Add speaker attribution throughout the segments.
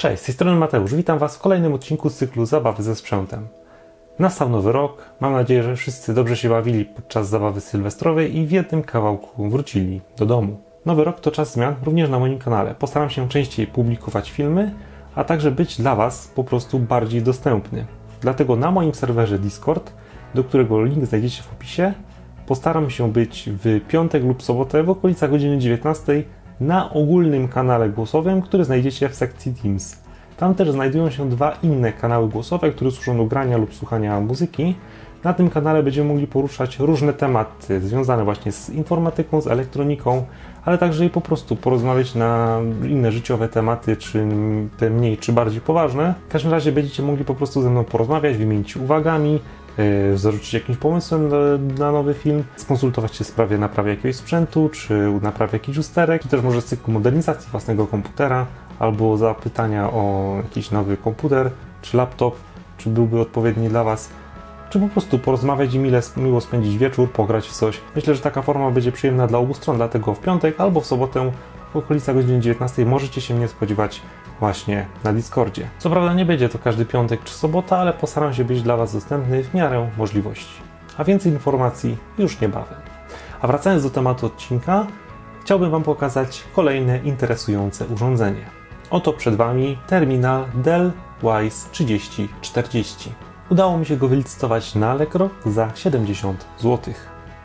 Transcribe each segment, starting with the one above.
Speaker 1: Cześć, z tej strony Mateusz. Witam Was w kolejnym odcinku z cyklu Zabawy ze sprzętem. Nastał nowy rok. Mam nadzieję, że wszyscy dobrze się bawili podczas zabawy sylwestrowej i w jednym kawałku wrócili do domu. Nowy rok to czas zmian również na moim kanale. Postaram się częściej publikować filmy, a także być dla Was po prostu bardziej dostępny. Dlatego na moim serwerze Discord, do którego link znajdziecie w opisie, postaram się być w piątek lub sobotę w okolicach godziny 19 na ogólnym kanale głosowym, który znajdziecie w sekcji Teams. Tam też znajdują się dwa inne kanały głosowe, które służą do grania lub słuchania muzyki. Na tym kanale będziemy mogli poruszać różne tematy związane właśnie z informatyką, z elektroniką, ale także i po prostu porozmawiać na inne życiowe tematy, czy te mniej, czy bardziej poważne. W każdym razie będziecie mogli po prostu ze mną porozmawiać, wymienić uwagami, zarzucić jakimś pomysłem na, na nowy film, skonsultować się w sprawie naprawy jakiegoś sprzętu, czy naprawy jakichś usterek, czy też może z cyklu modernizacji własnego komputera, albo zapytania o jakiś nowy komputer, czy laptop, czy byłby odpowiedni dla Was czy po prostu porozmawiać i mile, miło spędzić wieczór, pograć w coś. Myślę, że taka forma będzie przyjemna dla obu stron, dlatego w piątek albo w sobotę w okolicach godziny 19 możecie się mnie spodziewać właśnie na Discordzie. Co prawda nie będzie to każdy piątek czy sobota, ale postaram się być dla Was dostępny w miarę możliwości. A więcej informacji już niebawem. A wracając do tematu odcinka, chciałbym Wam pokazać kolejne interesujące urządzenie. Oto przed Wami terminal Dell Wise 3040. Udało mi się go wylicytować na Allegro za 70 zł.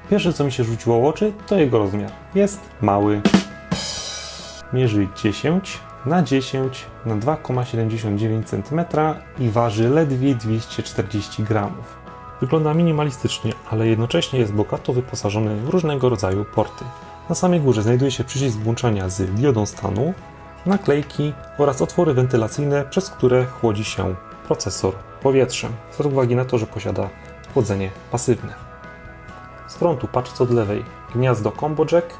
Speaker 1: Pierwsze co mi się rzuciło w oczy to jego rozmiar. Jest mały. Mierzy 10 na 10 na 2,79 cm i waży ledwie 240 gramów. Wygląda minimalistycznie, ale jednocześnie jest bogato wyposażony w różnego rodzaju porty. Na samej górze znajduje się przycisk włączania z diodą stanu, naklejki oraz otwory wentylacyjne, przez które chłodzi się procesor powietrzem, z uwagi na to, że posiada chłodzenie pasywne. Z frontu patrz od lewej gniazdo combo jack,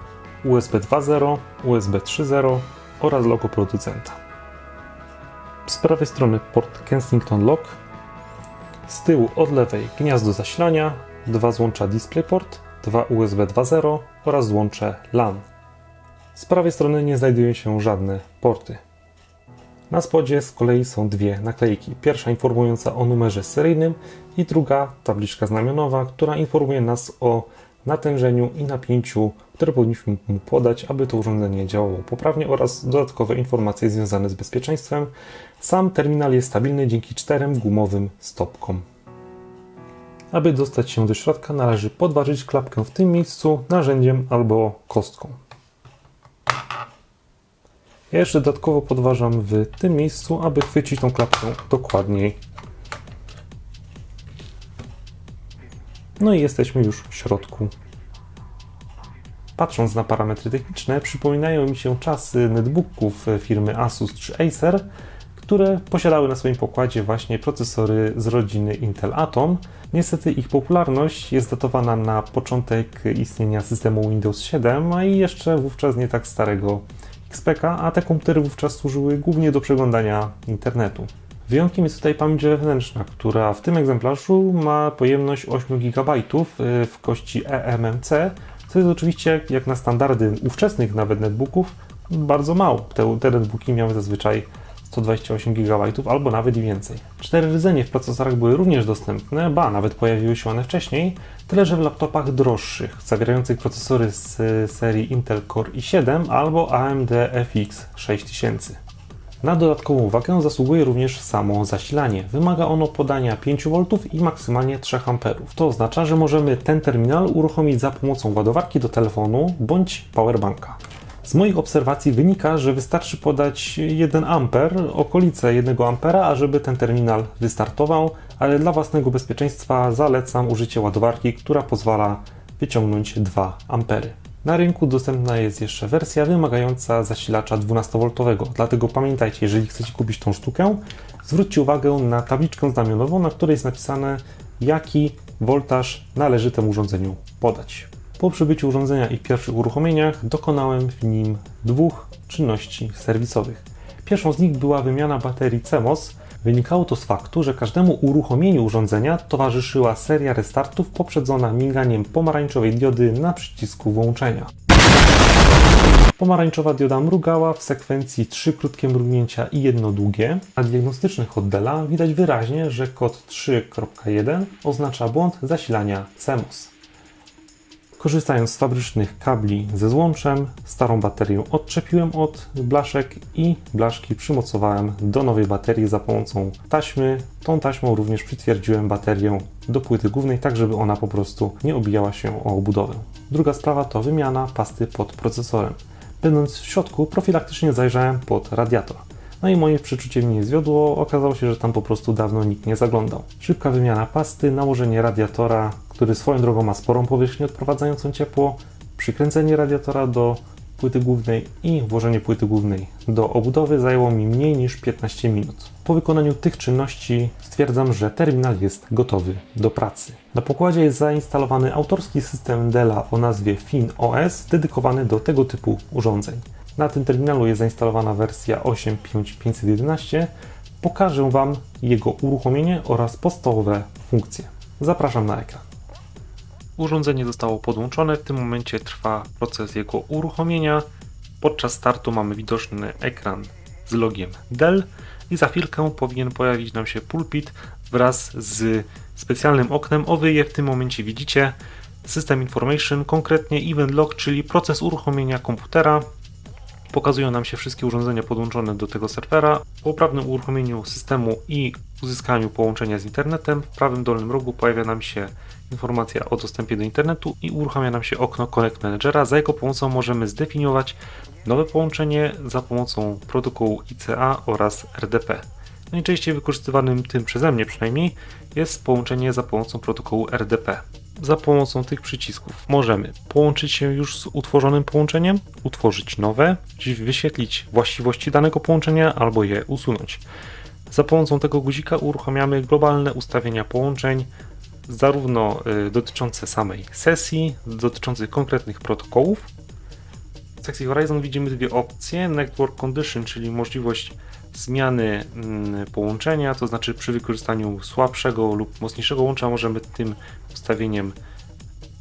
Speaker 1: USB 2.0, USB 3.0 oraz logo producenta. Z prawej strony port Kensington Lock, z tyłu od lewej gniazdo zasilania, dwa złącza DisplayPort, dwa USB 2.0 oraz złącze LAN. Z prawej strony nie znajdują się żadne porty. Na spodzie z kolei są dwie naklejki. Pierwsza informująca o numerze seryjnym i druga tabliczka znamionowa, która informuje nas o natężeniu i napięciu, które powinniśmy mu podać, aby to urządzenie działało poprawnie oraz dodatkowe informacje związane z bezpieczeństwem. Sam terminal jest stabilny dzięki czterem gumowym stopkom. Aby dostać się do środka należy podważyć klapkę w tym miejscu narzędziem albo kostką. Ja jeszcze dodatkowo podważam w tym miejscu, aby chwycić tą klapkę dokładniej. No i jesteśmy już w środku. Patrząc na parametry techniczne, przypominają mi się czasy netbooków firmy Asus czy Acer, które posiadały na swoim pokładzie właśnie procesory z rodziny Intel Atom. Niestety ich popularność jest datowana na początek istnienia systemu Windows 7, a i jeszcze wówczas nie tak starego XPK, a te komputery wówczas służyły głównie do przeglądania internetu. Wyjątkiem jest tutaj pamięć wewnętrzna, która w tym egzemplarzu ma pojemność 8 GB w kości eMMC, co jest oczywiście, jak na standardy ówczesnych nawet netbooków, bardzo mało. Te, te netbooki miały zazwyczaj 128 GB albo nawet i więcej. Cztery rdzenie w procesorach były również dostępne, ba, nawet pojawiły się one wcześniej, tyle że w laptopach droższych, zawierających procesory z serii Intel Core i7 albo AMD FX 6000. Na dodatkową uwagę zasługuje również samo zasilanie. Wymaga ono podania 5 V i maksymalnie 3 A. To oznacza, że możemy ten terminal uruchomić za pomocą ładowarki do telefonu bądź powerbanka. Z moich obserwacji wynika, że wystarczy podać 1 A, okolice 1 A, ażeby ten terminal wystartował, ale dla własnego bezpieczeństwa zalecam użycie ładowarki, która pozwala wyciągnąć 2 A. Na rynku dostępna jest jeszcze wersja wymagająca zasilacza 12V, dlatego pamiętajcie, jeżeli chcecie kupić tą sztukę, zwróćcie uwagę na tabliczkę znamionową, na której jest napisane, jaki voltaż należy temu urządzeniu podać. Po przybyciu urządzenia i pierwszych uruchomieniach dokonałem w nim dwóch czynności serwisowych. Pierwszą z nich była wymiana baterii CMOS. Wynikało to z faktu, że każdemu uruchomieniu urządzenia towarzyszyła seria restartów poprzedzona miganiem pomarańczowej diody na przycisku włączenia. Pomarańczowa dioda mrugała w sekwencji trzy krótkie mrugnięcia i jedno długie. Na diagnostycznych hot Della widać wyraźnie, że kod 3.1 oznacza błąd zasilania CMOS. Korzystając z fabrycznych kabli ze złączem, starą baterię odczepiłem od blaszek i blaszki przymocowałem do nowej baterii za pomocą taśmy. Tą taśmą również przytwierdziłem baterię do płyty głównej, tak żeby ona po prostu nie obijała się o obudowę. Druga sprawa to wymiana pasty pod procesorem. Będąc w środku, profilaktycznie zajrzałem pod radiator. No i moje przeczucie mnie nie zwiodło, okazało się, że tam po prostu dawno nikt nie zaglądał. Szybka wymiana pasty, nałożenie radiatora, który swoją drogą ma sporą powierzchnię odprowadzającą ciepło, przykręcenie radiatora do płyty głównej i włożenie płyty głównej do obudowy zajęło mi mniej niż 15 minut. Po wykonaniu tych czynności stwierdzam, że terminal jest gotowy do pracy. Na pokładzie jest zainstalowany autorski system Della o nazwie FinOS dedykowany do tego typu urządzeń. Na tym terminalu jest zainstalowana wersja 8.5.511. Pokażę Wam jego uruchomienie oraz podstawowe funkcje. Zapraszam na ekran. Urządzenie zostało podłączone, w tym momencie trwa proces jego uruchomienia. Podczas startu mamy widoczny ekran z logiem Dell i za chwilkę powinien pojawić nam się pulpit wraz z specjalnym oknem. Owy je w tym momencie widzicie. System Information, konkretnie Event Log, czyli proces uruchomienia komputera. Pokazują nam się wszystkie urządzenia podłączone do tego serwera. Po poprawnym uruchomieniu systemu i uzyskaniu połączenia z internetem, w prawym dolnym rogu pojawia nam się informacja o dostępie do internetu i uruchamia nam się okno Connect Managera. Za jego pomocą możemy zdefiniować nowe połączenie za pomocą protokołu ICA oraz RDP. Najczęściej wykorzystywanym tym przeze mnie przynajmniej jest połączenie za pomocą protokołu RDP. Za pomocą tych przycisków możemy połączyć się już z utworzonym połączeniem, utworzyć nowe, wyświetlić właściwości danego połączenia albo je usunąć. Za pomocą tego guzika uruchamiamy globalne ustawienia połączeń, zarówno y, dotyczące samej sesji, dotyczących konkretnych protokołów. W sekcji Horizon widzimy dwie opcje: Network Condition, czyli możliwość zmiany mm, połączenia, to znaczy przy wykorzystaniu słabszego lub mocniejszego łącza możemy tym ustawieniem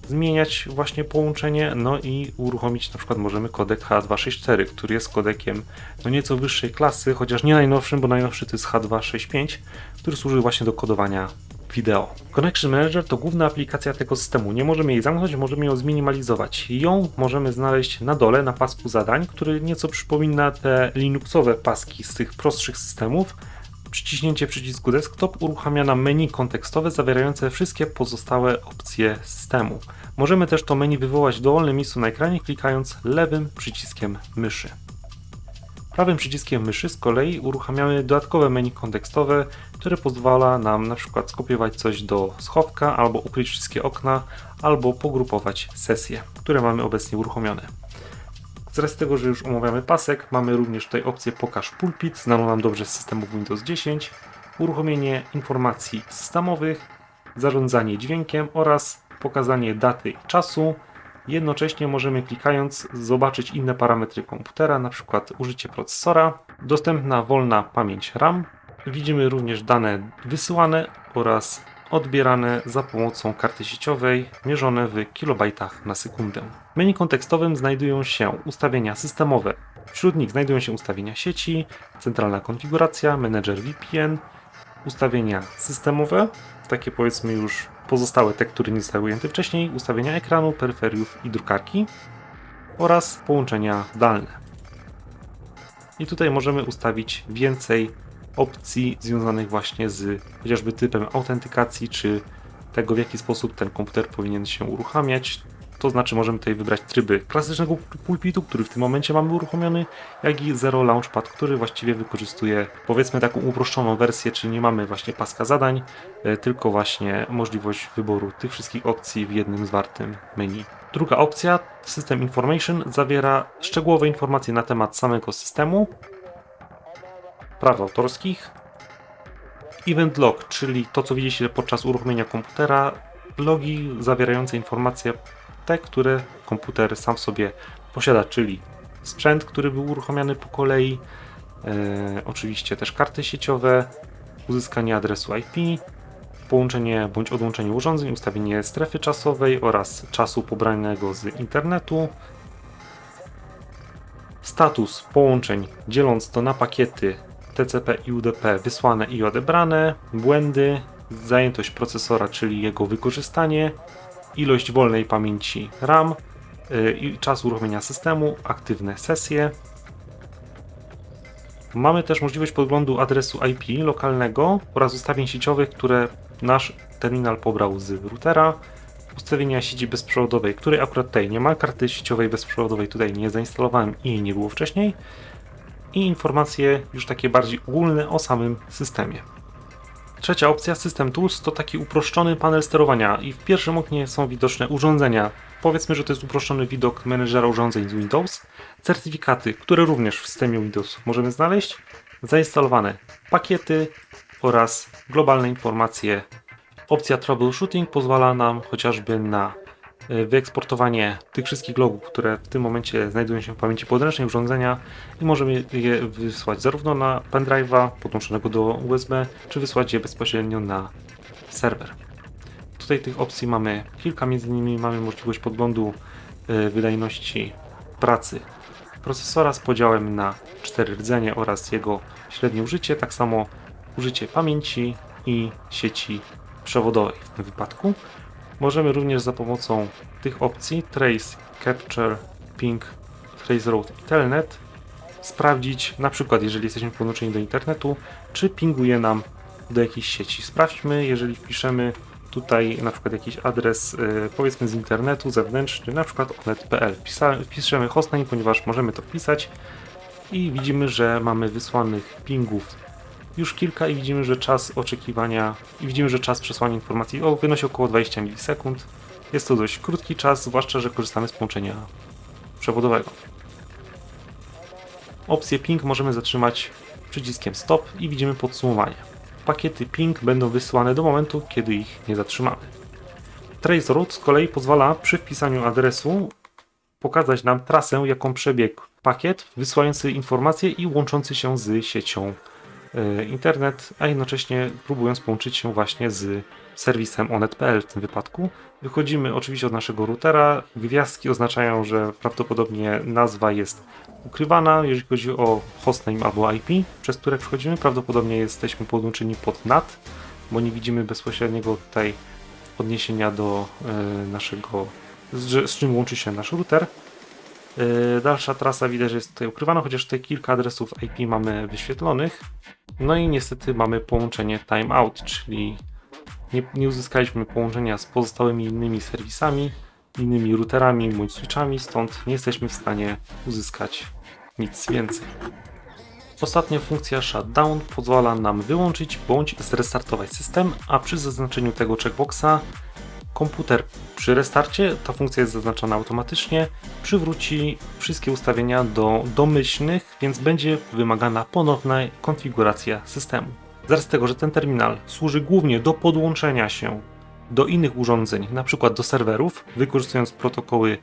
Speaker 1: zmieniać właśnie połączenie, no i uruchomić na przykład możemy kodek H264, który jest kodekiem no nieco wyższej klasy, chociaż nie najnowszym, bo najnowszy to jest H265, który służy właśnie do kodowania wideo. Connection Manager to główna aplikacja tego systemu. Nie możemy jej zamknąć, możemy ją zminimalizować. Ją możemy znaleźć na dole, na pasku zadań, który nieco przypomina te Linuxowe paski z tych prostszych systemów. Przyciśnięcie przycisku desktop uruchamia nam menu kontekstowe zawierające wszystkie pozostałe opcje systemu. Możemy też to menu wywołać w dowolnym miejscu na ekranie klikając lewym przyciskiem myszy. Prawym przyciskiem myszy z kolei uruchamiamy dodatkowe menu kontekstowe, które pozwala nam na przykład skopiować coś do schowka, albo ukryć wszystkie okna, albo pogrupować sesje, które mamy obecnie uruchomione. Z tego, że już omawiamy pasek, mamy również tutaj opcję Pokaż pulpit, znaną nam dobrze z systemu Windows 10, uruchomienie informacji systemowych, zarządzanie dźwiękiem oraz pokazanie daty i czasu, Jednocześnie możemy klikając zobaczyć inne parametry komputera, np. użycie procesora, dostępna wolna pamięć RAM. Widzimy również dane wysyłane oraz odbierane za pomocą karty sieciowej mierzone w kilobajtach na sekundę. W menu kontekstowym znajdują się ustawienia systemowe. Wśród nich znajdują się ustawienia sieci, centralna konfiguracja, menedżer VPN, ustawienia systemowe, takie powiedzmy już pozostałe te, które nie zostały ujęte wcześniej, ustawienia ekranu, peryferiów i drukarki oraz połączenia zdalne. I tutaj możemy ustawić więcej opcji związanych właśnie z chociażby typem autentykacji, czy tego w jaki sposób ten komputer powinien się uruchamiać. To znaczy możemy tutaj wybrać tryby klasycznego pulpitu, który w tym momencie mamy uruchomiony, jak i Zero Launchpad, który właściwie wykorzystuje powiedzmy taką uproszczoną wersję, czyli nie mamy właśnie paska zadań, e, tylko właśnie możliwość wyboru tych wszystkich opcji w jednym zwartym menu. Druga opcja, System Information, zawiera szczegółowe informacje na temat samego systemu, praw autorskich, Event Log, czyli to co widzicie podczas uruchomienia komputera, logi zawierające informacje te, które komputer sam sobie posiada, czyli sprzęt, który był uruchamiany po kolei, e, oczywiście też karty sieciowe, uzyskanie adresu IP, połączenie bądź odłączenie urządzeń, ustawienie strefy czasowej oraz czasu pobranego z internetu, status połączeń, dzieląc to na pakiety TCP i UDP wysłane i odebrane, błędy, zajętość procesora, czyli jego wykorzystanie, ilość wolnej pamięci RAM i czas uruchomienia systemu, aktywne sesje. Mamy też możliwość podglądu adresu IP lokalnego oraz ustawień sieciowych, które nasz terminal pobrał z routera. Ustawienia sieci bezprzewodowej, której akurat tutaj nie ma, karty sieciowej bezprzewodowej tutaj nie zainstalowałem i jej nie było wcześniej. I informacje już takie bardziej ogólne o samym systemie. Trzecia opcja, System Tools, to taki uproszczony panel sterowania i w pierwszym oknie są widoczne urządzenia. Powiedzmy, że to jest uproszczony widok menedżera urządzeń z Windows. Certyfikaty, które również w systemie Windows możemy znaleźć. Zainstalowane pakiety oraz globalne informacje. Opcja Troubleshooting pozwala nam chociażby na wyeksportowanie tych wszystkich logów, które w tym momencie znajdują się w pamięci podręcznej urządzenia i możemy je wysłać zarówno na pendrive'a podłączonego do USB, czy wysłać je bezpośrednio na serwer. Tutaj tych opcji mamy kilka, między innymi mamy możliwość podglądu y, wydajności pracy procesora z podziałem na cztery rdzenie oraz jego średnie użycie, tak samo użycie pamięci i sieci przewodowej w tym wypadku. Możemy również za pomocą tych opcji Trace, Capture, Ping, Traceroute i Telnet sprawdzić, na przykład jeżeli jesteśmy podłączeni do internetu, czy pinguje nam do jakiejś sieci. Sprawdźmy, jeżeli wpiszemy tutaj na przykład jakiś adres yy, powiedzmy z internetu zewnętrzny, na przykład onet.pl. Wpiszemy hostname, ponieważ możemy to wpisać i widzimy, że mamy wysłanych pingów już kilka i widzimy, że czas oczekiwania i widzimy, że czas przesłania informacji o, wynosi około 20 milisekund. Jest to dość krótki czas, zwłaszcza, że korzystamy z połączenia przewodowego. Opcję ping możemy zatrzymać przyciskiem stop i widzimy podsumowanie. Pakiety ping będą wysyłane do momentu, kiedy ich nie zatrzymamy. Traceroute z kolei pozwala przy wpisaniu adresu pokazać nam trasę, jaką przebiegł pakiet wysyłający informacje i łączący się z siecią internet, a jednocześnie próbując połączyć się właśnie z serwisem onet.pl w tym wypadku. Wychodzimy oczywiście od naszego routera. Gwiazdki oznaczają, że prawdopodobnie nazwa jest ukrywana, jeżeli chodzi o hostname albo IP, przez które przechodzimy. Prawdopodobnie jesteśmy podłączeni pod NAT, bo nie widzimy bezpośredniego tutaj odniesienia do e, naszego, z, z czym łączy się nasz router. E, dalsza trasa widać, że jest tutaj ukrywana, chociaż tutaj kilka adresów IP mamy wyświetlonych. No i niestety mamy połączenie timeout, czyli nie, nie uzyskaliśmy połączenia z pozostałymi innymi serwisami, innymi routerami bądź switchami, stąd nie jesteśmy w stanie uzyskać nic więcej. Ostatnia funkcja Shutdown pozwala nam wyłączyć bądź zrestartować system, a przy zaznaczeniu tego checkboxa komputer przy restarcie, ta funkcja jest zaznaczona automatycznie, przywróci wszystkie ustawienia do domyślnych, więc będzie wymagana ponowna konfiguracja systemu. Z tego, że ten terminal służy głównie do podłączenia się do innych urządzeń, np. do serwerów, wykorzystując protokoły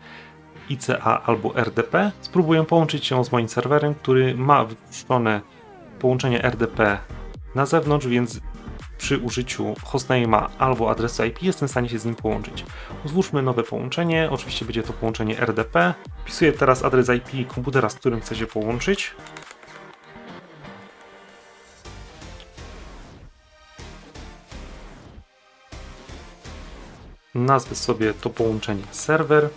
Speaker 1: ICA albo RDP, spróbuję połączyć się z moim serwerem, który ma wypuszczone połączenie RDP na zewnątrz, więc przy użyciu hostname'a albo adresu IP jestem w stanie się z nim połączyć. Uzwórzmy nowe połączenie, oczywiście będzie to połączenie RDP. Wpisuję teraz adres IP komputera, z którym chcę się połączyć. Nazwę sobie to połączenie serwer.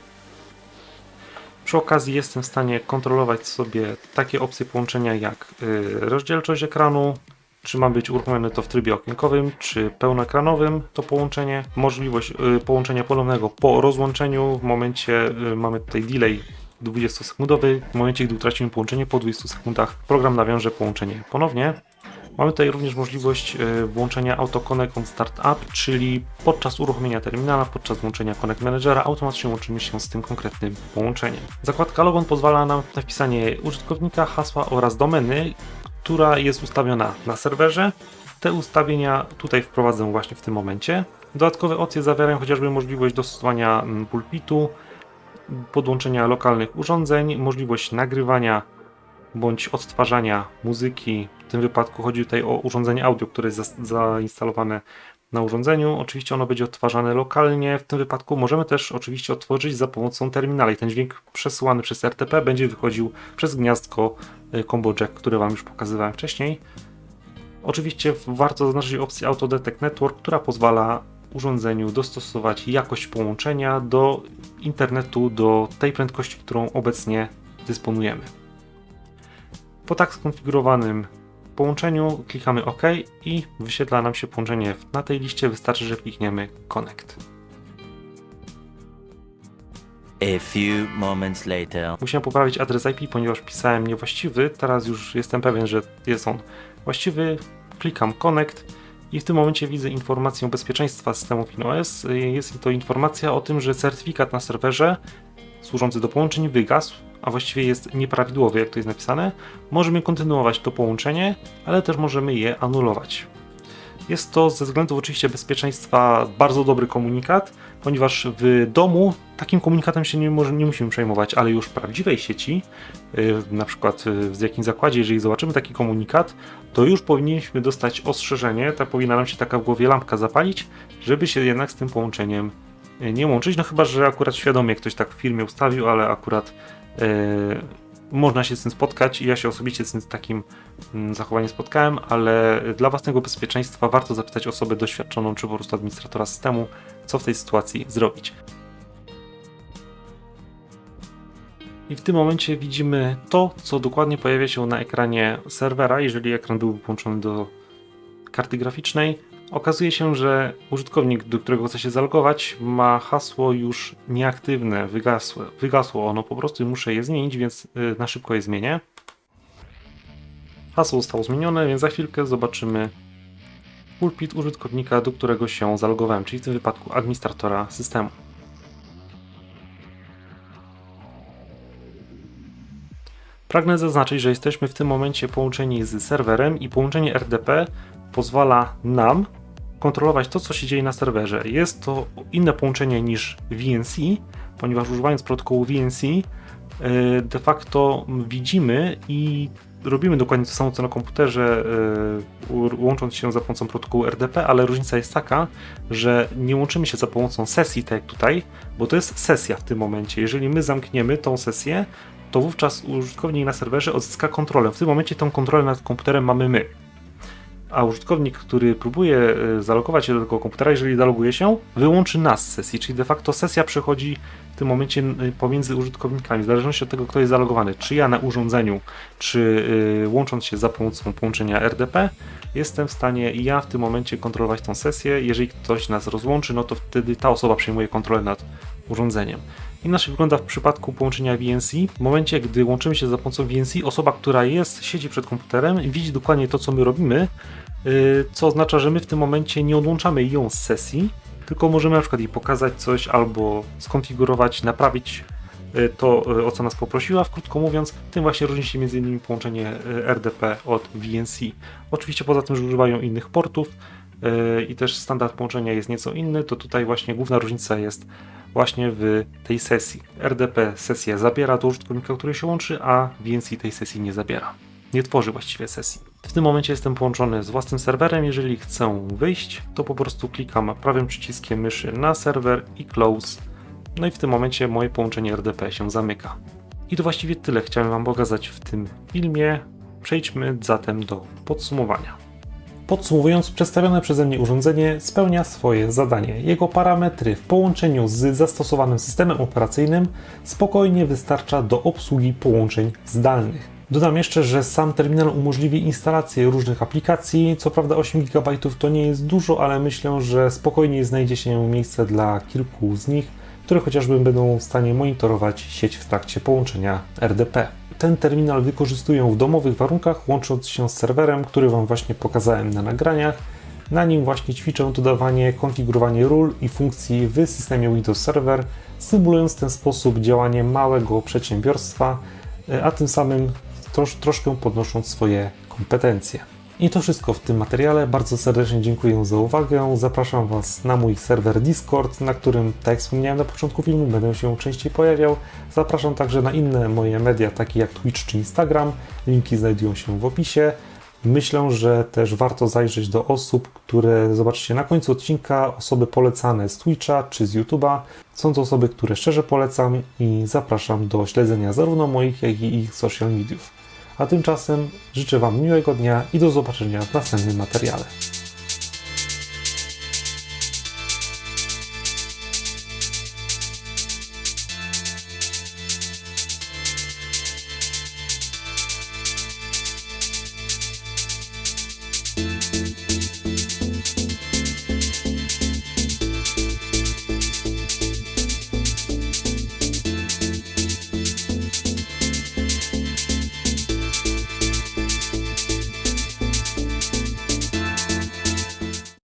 Speaker 1: Przy okazji jestem w stanie kontrolować sobie takie opcje połączenia jak y, rozdzielczość ekranu, czy ma być uruchomione to w trybie okienkowym, czy pełnoekranowym to połączenie. Możliwość y, połączenia ponownego po rozłączeniu. W momencie y, mamy tutaj delay 20-sekundowy. W momencie, gdy utracimy połączenie po 20 sekundach, program nawiąże połączenie ponownie. Mamy tutaj również możliwość y, włączenia Auto Connect on Startup, czyli podczas uruchomienia terminala, podczas włączenia Connect Managera automatycznie łączymy się z tym konkretnym połączeniem. Zakładka Logon pozwala nam na wpisanie użytkownika, hasła oraz domeny, która jest ustawiona na serwerze. Te ustawienia tutaj wprowadzę właśnie w tym momencie. Dodatkowe opcje zawierają chociażby możliwość dostosowania mm, pulpitu, podłączenia lokalnych urządzeń, możliwość nagrywania bądź odtwarzania muzyki. W tym wypadku chodzi tutaj o urządzenie audio, które jest zainstalowane na urządzeniu. Oczywiście ono będzie odtwarzane lokalnie. W tym wypadku możemy też oczywiście otworzyć za pomocą terminala i ten dźwięk przesyłany przez RTP będzie wychodził przez gniazdko y, Combo Jack, które Wam już pokazywałem wcześniej. Oczywiście warto zaznaczyć opcję Auto Detect Network, która pozwala urządzeniu dostosować jakość połączenia do internetu, do tej prędkości, którą obecnie dysponujemy. Po tak skonfigurowanym połączeniu klikamy OK i wyświetla nam się połączenie na tej liście. Wystarczy, że klikniemy Connect.
Speaker 2: A few moments later.
Speaker 1: Musiałem poprawić adres IP, ponieważ pisałem niewłaściwy. Teraz już jestem pewien, że jest on właściwy. Klikam Connect i w tym momencie widzę informację bezpieczeństwa systemu FinOS. Jest to informacja o tym, że certyfikat na serwerze służący do połączeń wygasł, a właściwie jest nieprawidłowy, jak to jest napisane. Możemy kontynuować to połączenie, ale też możemy je anulować. Jest to ze względów oczywiście bezpieczeństwa bardzo dobry komunikat, ponieważ w domu takim komunikatem się nie, może, nie musimy przejmować, ale już w prawdziwej sieci, yy, na przykład yy, w jakimś zakładzie, jeżeli zobaczymy taki komunikat, to już powinniśmy dostać ostrzeżenie, tak powinna nam się taka w głowie lampka zapalić, żeby się jednak z tym połączeniem yy, nie łączyć, no chyba, że akurat świadomie ktoś tak w firmie ustawił, ale akurat można się z tym spotkać i ja się osobiście z takim mm, zachowaniem spotkałem, ale dla własnego bezpieczeństwa warto zapytać osobę doświadczoną czy po prostu administratora systemu, co w tej sytuacji zrobić. I w tym momencie widzimy to, co dokładnie pojawia się na ekranie serwera, jeżeli ekran byłby połączony do karty graficznej. Okazuje się, że użytkownik, do którego chce się zalogować, ma hasło już nieaktywne, wygasłe. Wygasło ono po prostu muszę je zmienić, więc y, na szybko je zmienię. Hasło zostało zmienione, więc za chwilkę zobaczymy pulpit użytkownika, do którego się zalogowałem, czyli w tym wypadku administratora systemu. Pragnę zaznaczyć, że jesteśmy w tym momencie połączeni z serwerem i połączenie RDP pozwala nam kontrolować to, co się dzieje na serwerze. Jest to inne połączenie niż VNC, ponieważ używając protokołu VNC y, de facto widzimy i robimy dokładnie to samo co na komputerze, y, łącząc się za pomocą protokołu RDP, ale różnica jest taka, że nie łączymy się za pomocą sesji, tak jak tutaj, bo to jest sesja w tym momencie. Jeżeli my zamkniemy tą sesję, to wówczas użytkownik na serwerze odzyska kontrolę. W tym momencie tą kontrolę nad komputerem mamy my a użytkownik, który próbuje e, zalogować się do tego komputera, jeżeli zaloguje się, wyłączy nas z sesji, czyli de facto sesja przechodzi w tym momencie pomiędzy użytkownikami, w zależności od tego, kto jest zalogowany, czy ja na urządzeniu, czy e, łącząc się za pomocą połączenia RDP, jestem w stanie ja w tym momencie kontrolować tą sesję. Jeżeli ktoś nas rozłączy, no to wtedy ta osoba przejmuje kontrolę nad urządzeniem. Inaczej wygląda w przypadku połączenia VNC. W momencie, gdy łączymy się za pomocą VNC, osoba, która jest, siedzi przed komputerem, widzi dokładnie to, co my robimy, y, co oznacza, że my w tym momencie nie odłączamy ją z sesji, tylko możemy na przykład jej pokazać coś albo skonfigurować, naprawić y, to, y, o co nas poprosiła. Krótko mówiąc, tym właśnie różni się między innymi połączenie RDP od VNC. Oczywiście poza tym, że używają innych portów i też standard połączenia jest nieco inny, to tutaj właśnie główna różnica jest właśnie w tej sesji. RDP sesję zabiera do użytkownika, który się łączy, a VNC tej sesji nie zabiera. Nie tworzy właściwie sesji. W tym momencie jestem połączony z własnym serwerem. Jeżeli chcę wyjść, to po prostu klikam prawym przyciskiem myszy na serwer i close. No i w tym momencie moje połączenie RDP się zamyka. I to właściwie tyle chciałem Wam pokazać w tym filmie. Przejdźmy zatem do podsumowania. Podsumowując, przedstawione przeze mnie urządzenie spełnia swoje zadanie. Jego parametry w połączeniu z zastosowanym systemem operacyjnym spokojnie wystarcza do obsługi połączeń zdalnych. Dodam jeszcze, że sam terminal umożliwi instalację różnych aplikacji. Co prawda 8 GB to nie jest dużo, ale myślę, że spokojnie znajdzie się miejsce dla kilku z nich, które chociażby będą w stanie monitorować sieć w trakcie połączenia RDP. Ten terminal wykorzystuję w domowych warunkach, łącząc się z serwerem, który Wam właśnie pokazałem na nagraniach. Na nim właśnie ćwiczę dodawanie, konfigurowanie ról i funkcji w systemie Windows Server, symulując w ten sposób działanie małego przedsiębiorstwa, a tym samym trosz, troszkę podnosząc swoje kompetencje. I to wszystko w tym materiale. Bardzo serdecznie dziękuję za uwagę. Zapraszam Was na mój serwer Discord, na którym, tak jak wspomniałem na początku filmu, będę się częściej pojawiał. Zapraszam także na inne moje media, takie jak Twitch czy Instagram. Linki znajdują się w opisie. Myślę, że też warto zajrzeć do osób, które zobaczycie na końcu odcinka, osoby polecane z Twitcha czy z YouTube'a. Są to osoby, które szczerze polecam i zapraszam do śledzenia zarówno moich, jak i ich social mediów a tymczasem życzę Wam miłego dnia i do zobaczenia w następnym materiale.